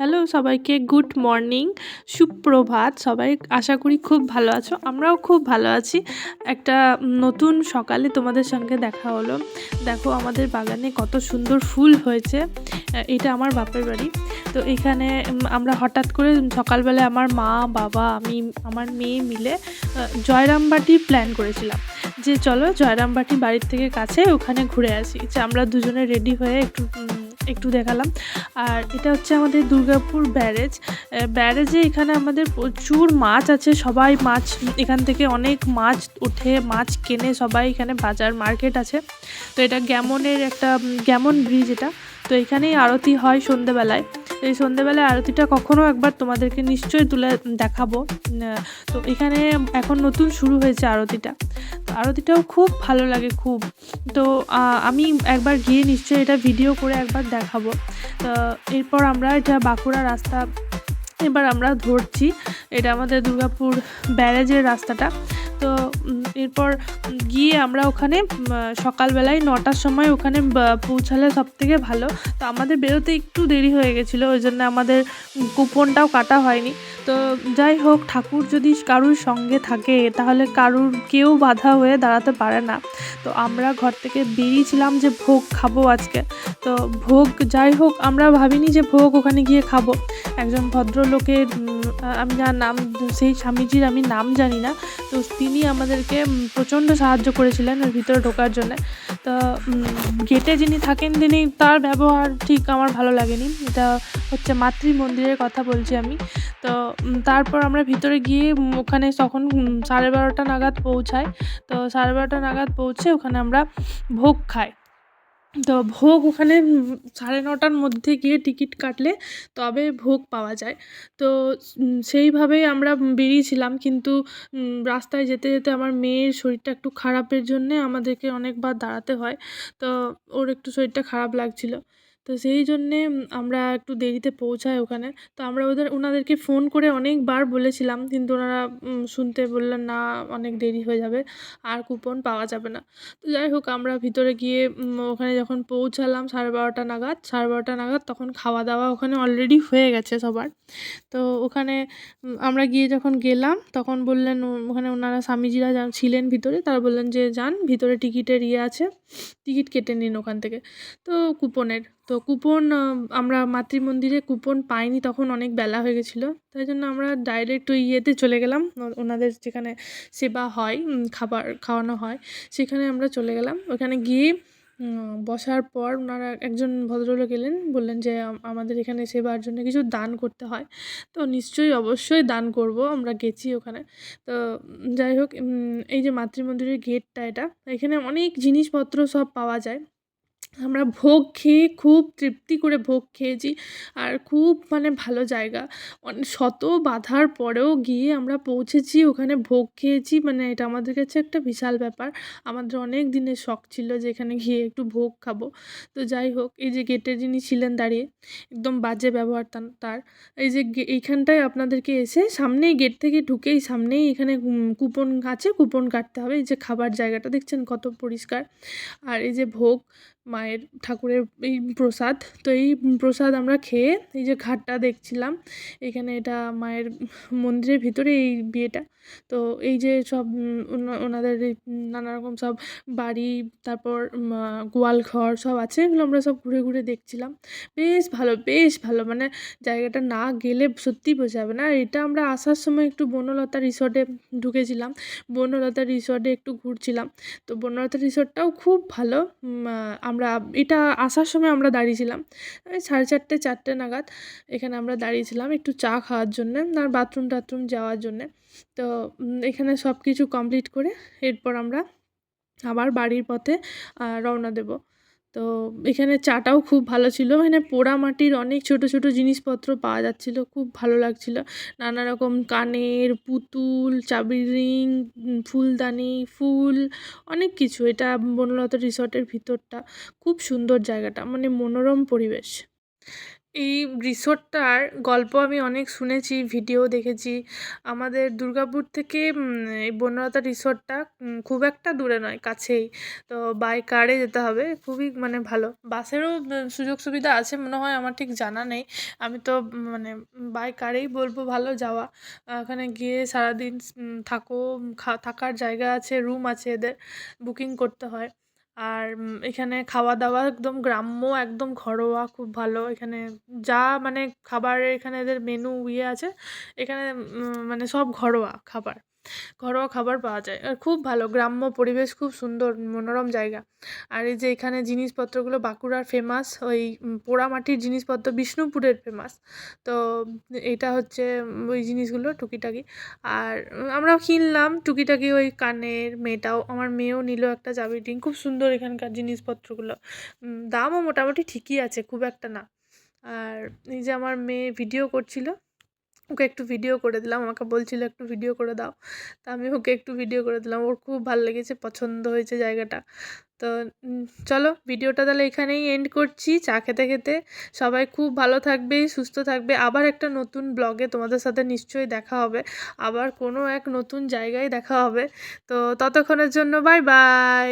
Hello সবাইকে, good morning. সুপ্রভাত, সবাই আশা করি খুব ভালো আছো, আমরাও খুব ভালো আছি। একটা নতুন সকালে তোমাদের সঙ্গে দেখা হলো। দেখো আমাদের বাগানে কত সুন্দর ফুল হয়েছে এটা আমার বাপের বাড়ি। তো এখানে আমরা হঠাৎ করে সকালবেলায় আমার মা, বাবা, আমি, আমার মেয়ে মিলে জয়রামবাটি প্ল্যান করেছিলাম। যে চলো জয়রামবাটি বাড়ির থেকে কাছে ওখানে ঘুরে আসি। যে আমরা দুজনে রেডি হয়ে একটু একটু দেখালাম। আর এটা হচ্ছে আমাদের দুর্গাপুর ব্যারেজ। ব্যারেজে এখানে আমাদের প্রচুর মাছ আছে। সবাই মাছ, এখান থেকে অনেক মাছ উঠে মাছ কেনে সবাই এখানে বাজার মার্কেট আছে। তো এটা গ্যামনের একটা গ্যামন ব্রিজ এটা। তো এখানেই আরতি হয় সন্ধেবেলায় এই সন্ধেবেলায় আরতিটা কখনো একবার তোমাদেরকে নিশ্চয়ই তুলে দেখাবো। তো এখানে এখন নতুন শুরু হয়েছে আরতিটা। তো আরতিটাও খুব ভালো লাগে, খুব। তো আমি একবার গিয়ে নিশ্চয়ই এটা ভিডিও করে একবার দেখাবো। তো, এরপর আমরা এটা বাঁকুড়া রাস্তা, এবার আমরা ধরছি। এটা আমাদের দুর্গাপুর ব্যারেজের রাস্তাটা। তো এরপর গিয়ে আমরা ওখানে সকালবেলায় নটার সময় ওখানে পৌঁছালে সব থেকে ভালো। তো আমাদের বেরোতে একটু দেরি হয়ে গেছিল, ওই জন্য আমাদের কুপনটাও কাটা হয়নি। তো যাই হোক, ঠাকুর যদি কারুর সঙ্গে থাকে, তাহলে কারুর কেউ বাধা হয়ে দাঁড়াতে পারে না। তো আমরা ঘর থেকে বেরিয়েছিলাম যে ভোগ খাব আজকে। তো ভোগ, যাই হোক, আমরা ভাবিনি যে ভোগ ওখানে গিয়ে খাব। একজন ভদ্রলোকের আমি যার নাম, সেই স্বামীজির আমি নাম জানি না, তো তিনি আমাদেরকে প্রচণ্ড সাহায্য করেছিলেন ওর ভিতরে ঢোকার জন্য। তো গেটে যিনি থাকেন তিনি, তার ব্যবহার ঠিক আমার ভালো লাগেনি। এটা হচ্ছে মাতৃ মন্দিরের কথা বলছি আমি। তো তারপর আমরা ভিতরে গিয়ে ওখানে তখন সাড়ে বারোটা নাগাদ পৌঁছাই তো, সাড়ে বারোটা নাগাদ পৌঁছে ওখানে আমরা ভোগ খাই। তো ভোগ ওখানে সাড়ে নটার মধ্যে গিয়ে টিকিট কাটলে তবে ভোগ পাওয়া যায়। তো সেইভাবেই আমরা বেরিয়েছিলাম কিন্তু রাস্তায় যেতে যেতে আমার মেয়ের শরীরটা একটু খারাপের জন্যে আমাদেরকে অনেকবার দাঁড়াতে হয়। তো ওর একটু শরীরটা খারাপ লাগছিল। তো সেই জন্যে আমরা একটু দেরিতে পৌঁছাই ওখানে। তো আমরা ওদের ওনাদেরকে ফোন করে অনেকবার বলেছিলাম, কিন্তু ওনারা শুনতে বললেন, না, অনেক দেরি হয়ে যাবে, আর কুপন পাওয়া যাবে না। তো যাই হোক, আমরা ভিতরে গিয়ে ওখানে যখন পৌঁছালাম সাড়ে বারোটা নাগাদ, সাড়ে বারোটা নাগাদ তখন খাওয়া দাওয়া ওখানে অলরেডি হয়ে গেছে সবার। তো ওখানে আমরা গিয়ে যখন গেলাম, তখন বললেন ওখানে ওনারা স্বামীজিরা ছিলেন ভিতরে, তারা বললেন যে, যান, ভিতরে টিকিটের ইয়ে আছে, টিকিট কেটে নিন ওখান থেকে। তো কুপনের তো কুপন আমরা মাতৃমন্দিরে কুপন পাইনি, তখন অনেক বেলা হয়ে গেছিল। তাই জন্য আমরা ডাইরেক্ট ওই ইয়েতে চলে গেলাম ওনাদের যেখানে সেবা হয় খাবার খাওয়ানো হয়, সেখানে আমরা চলে গেলাম। ওখানে গিয়ে বসার পর ওনারা একজন ভদ্রলোক এলেন, বললেন যে আমাদের এখানে সেবার জন্য কিছু দান করতে হয়। তো নিশ্চয়ই, অবশ্যই দান করব, আমরা গেছি ওখানে। তো, যাই হোক এই যে মাতৃমন্দিরের গেটটা এটা, এখানে অনেক জিনিসপত্র সব পাওয়া যায়। আমরা ভোগ খেয়ে খুব তৃপ্তি করে ভোগ খেয়েছি আর খুব মানে ভালো জায়গা। অন- শত বাধার পরেও গিয়ে আমরা পৌঁছেছি, ওখানে ভোগ খেয়েছি। মানে এটা আমাদের কাছে একটা বিশাল ব্যাপার। আমাদের অনেক দিনের শখ ছিল যে এখানে গিয়ে একটু ভোগ খাব। তো যাই হোক, এই যে গেটে যিনি ছিলেন দাঁড়িয়ে, একদম বাজে ব্যবহার তার। এই যে এইখানটায় আপনাদেরকে এসে সামনেই গেট থেকে ঢুকেই সামনেই এখানে কুপন আছে, কুপন কাটতে হবে। এই যে খাবার জায়গাটা, দেখছেন কত পরিষ্কার। আর এই যে ভোগ মায়ের ঠাকুরের এই প্রসাদ। তো এই প্রসাদ আমরা খেয়ে এই যে ঘাটটা দেখছিলাম, এখানে এটা মায়ের মন্দিরের ভিতরে এই বিয়েটা। তো এই যে সব ওনাদের নানা রকম সব বাড়ি, তারপর গোয়াল ঘর সব আছে, এগুলো আমরা সব ঘুরে ঘুরে দেখছিলাম। বেশ ভালো বেশ ভালো মানে জায়গাটা না গেলে সত্যিই বোঝা যাবে না। এটা আমরা আসার সময় একটু বনলতা রিসর্টে ঢুকেছিলাম। বনলতা রিসর্টে একটু ঘুরছিলাম। তো বনলতা রিসর্টটাও খুব ভালো। আমরা এটা আসার সময় আমরা দাঁড়িয়েছিলাম সাড়ে চারটে চারটে নাগাদ এখানে আমরা দাঁড়িয়েছিলাম একটু চা খাওয়ার জন্যে আর বাথরুম টাথরুম যাওয়ার জন্যে। তো এখানে সব কিছু কমপ্লিট করে এরপর আমরা আবার বাড়ির পথে রওনা দেব। তো এখানে চাটাও খুব ভালো ছিল। মানে পোড়া মাটির অনেক ছোট ছোট জিনিসপত্র পাওয়া যাচ্ছিল, খুব ভালো লাগছিল। নানা রকম কানের পুতুল, চাবির রিং ফুলদানি, ফুল, অনেক কিছু। এটা বনলতা রিসর্টের ভিতরটা। খুব সুন্দর জায়গাটা মানে মনোরম পরিবেশ। এই রিসোর্টটার গল্প আমি অনেক শুনেছি, ভিডিও দেখেছি। আমাদের দুর্গাপুর থেকে এই বনলতা রিসোর্টটা খুব একটা দূরে নয়, কাছেই। তো বাই কারে যেতে হবে, খুবই মানে ভালো। বাসেরও সুযোগ সুবিধা আছে মনে হয়, আমার ঠিক জানা নেই। আমি তো মানে বাই কারেই বলব ভালো যাওয়া। ওখানে গিয়ে সারাদিন থাকো থাকার জায়গা আছে রুম আছে এদের বুকিং করতে হয়। আর এখানে খাওয়া দাওয়া একদম গ্রাম্য, একদম ঘরোয়া, খুব ভালো। এখানে যা মানে খাবারের এখানে এদের মেনু ইয়ে আছে। এখানে মানে সব ঘরোয়া খাবার। ঘরোয়া খাবার পাওয়া যায়। আর খুব ভালো গ্রাম্য পরিবেশ খুব সুন্দর মনোরম জায়গা। আর এই যে এখানে জিনিসপত্রগুলো বাঁকুড়ার ফেমাস ওই পোড়ামাটির জিনিসপত্র বিষ্ণুপুরের ফেমাস তো এটা হচ্ছে ওই জিনিসগুলো টুকিটাকি। আর উম, আমরাও কিনলাম টুকিটাকি ওই কানের মেয়েটাও আমার মেয়েও নিল একটা চাবি রিং খুব সুন্দর এখানকার জিনিসপত্রগুলো। দামও মোটামুটি ঠিকই আছে খুব একটা না। আর এই যে আমার মেয়ে ভিডিও করছিল ওকে একটু ভিডিও করে দিলাম। আমাকে বলছিল, একটু ভিডিও করে দাও। তা আমি ওকে একটু ভিডিও করে দিলাম। ওর খুব ভালো লেগেছে, পছন্দ হয়েছে জায়গাটা। তো চলো ভিডিওটা তাহলে এখানেই এন্ড করছি। চা খেতে খেতে সবাই খুব ভালো থাকবে, সুস্থ থাকবে। আবার একটা নতুন ব্লগে তোমাদের সাথে নিশ্চয়ই দেখা হবে। আবার কোনো এক নতুন জায়গায় দেখা হবে। তো ততক্ষণের জন্য বাই বাই